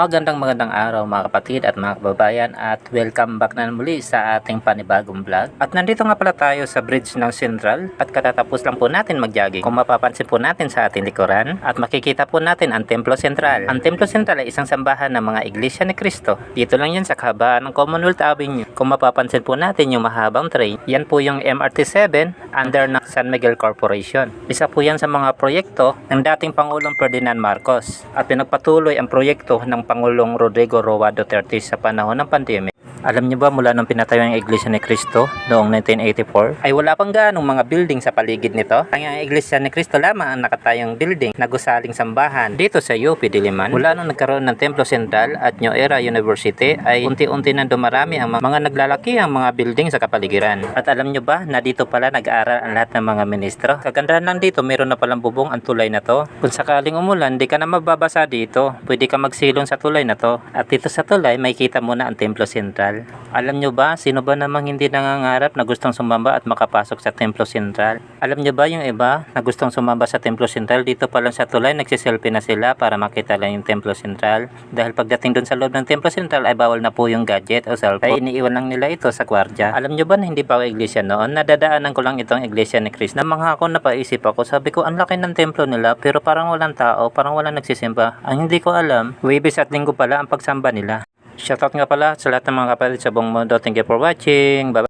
Magandang magandang araw mga kapatid at mga kababayan at welcome back na muli sa ating panibagong vlog. At nandito nga pala tayo sa bridge ng Central at katatapos lang po natin mag-jogging. Kung mapapansin po natin sa ating likuran at makikita po natin ang Templo Central. Ang Templo Central ay isang sambahan ng mga Iglesia ni Cristo. Dito lang yan sa kahabaan ng Commonwealth Avenue. Kung mapapansin po natin yung mahabang train, yan po yung MRT-7 under ng San Miguel Corporation. Isa po yan sa mga proyekto ng dating Pangulong Ferdinand Marcos at pinagpatuloy ang proyekto ng Pangulong Rodrigo Roa Duterte sa panahon ng pandemya. Alam niyo ba mula nung pinatayo ang Iglesia ni Cristo noong 1984 ay wala pang ganong mga building sa paligid nito. Ang Iglesia ni Cristo lamang ang nakatayong building na gusaling sambahan dito sa UP Diliman. Mula nung nagkaroon ng Templo Central at New Era University ay unti-unti nang dumarami ang mga naglalaki ang mga building sa kapaligiran. At alam niyo ba na dito pala nag-aaral ang lahat ng mga ministro? Kagandahan lang dito meron na palang bubong ang tulay na to. Kung sakaling umulan, di ka na mababasa dito. Pwede ka magsilong sa tulay na to. At dito sa tulay, may kita mo na ang Templo Central. Alam nyo ba, sino ba namang hindi nangangarap na gustong sumamba at makapasok sa Templo Central? Alam nyo ba yung iba na gustong sumamba sa Templo Central, dito pa lang sa tulay, nagsiselfie na sila para makita lang yung Templo Central. Dahil pagdating dun sa loob ng Templo Central ay bawal na po yung gadget o cellphone. Ay iniiwan lang nila ito sa gwardya. Alam nyo ba na hindi pa ako iglesia noon? Nadadaanan ko lang itong iglesia ni Chris. Na mga ako napaisip ako, sabi ko, ang laki ng templo nila pero parang walang tao, parang walang nagsisimba. Ang hindi ko alam, Webis at Linggo pala ang pagsamba nila. Shoutout nga pala sa lahat ng mga kapatid sa buong mundo. Thank you for watching. Bye